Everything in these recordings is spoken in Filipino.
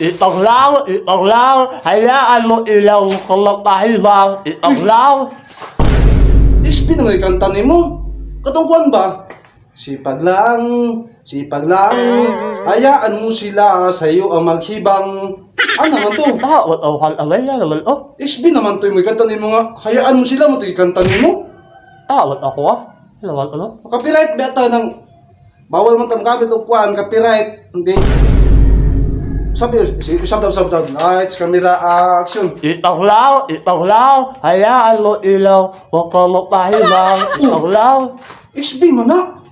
Ito lang, ito lang. Hayaan mo ilaw kung magpahibang. Ito lang. XP naman yung kanta ni mo. Katungkuan ba? Sipag lang, sipag lang, hayaan mo sila sa iyo ang maghibang. Ano naman to? Ah, wala ko kan amay na naman. Oh, XP naman to yung may kanta ni mo nga. Hayaan mo sila mo to kanta ni mo. ah, wala ko ah. Naman ano? Copyright beta ng bawal mo tang gamit o kuan copyright. Hindi. Sabi, si- sabi, sabi, sabi, lights, camera, action. Ito lang, ito lang. Hayaan mo ilaw kung magpahibang. Ito lang. XB mo na.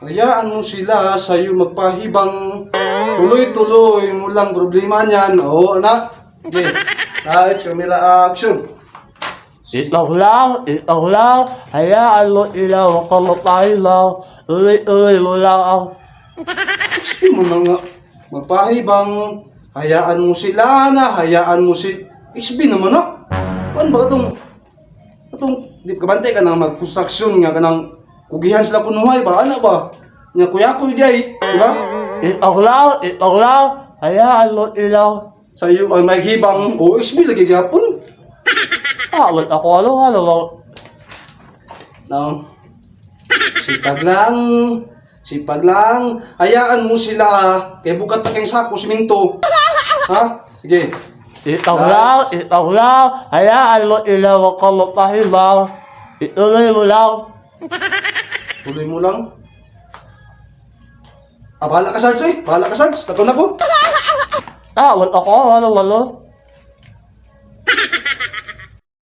Hayaan mo sila sa iyo magpahibang. Tuloy-tuloy mo lang problema niyan. Oo, anak. Okay. Lights, camera, action. Ito lang, ito lang. Hayaan mo ilaw kung magpahibang. Ulit-ulit mo lang ang Nga. Magpahibang. Hayaan mo sila na. Hayaan mo si... XB naman na. Ano ba itong... Itong... Di ka bantay ka nang mag-construction nga ka nang... Kugihan sila kunuhay ba? Ano ba? Nga kuya ko di Di ba? Ito lang, ito lang. Hayaan mo ilaw. Sa iyo ay may hibang. O XB lagi gyapon. Ah, wala ko ano ano. No. Sipag lang. Sipag lang. Hayaan mo sila. Kay bukat na kayong sako, siminto. Ha? Sige. Ito lang. Hayaan mo ilaw kung magpahibang. Ituloy mo lang. Tuloy mo lang. Ah, bahala ka, Sarge, eh. Bahala ka, Sarge. Takon ako. Ah, wala ko ano ano.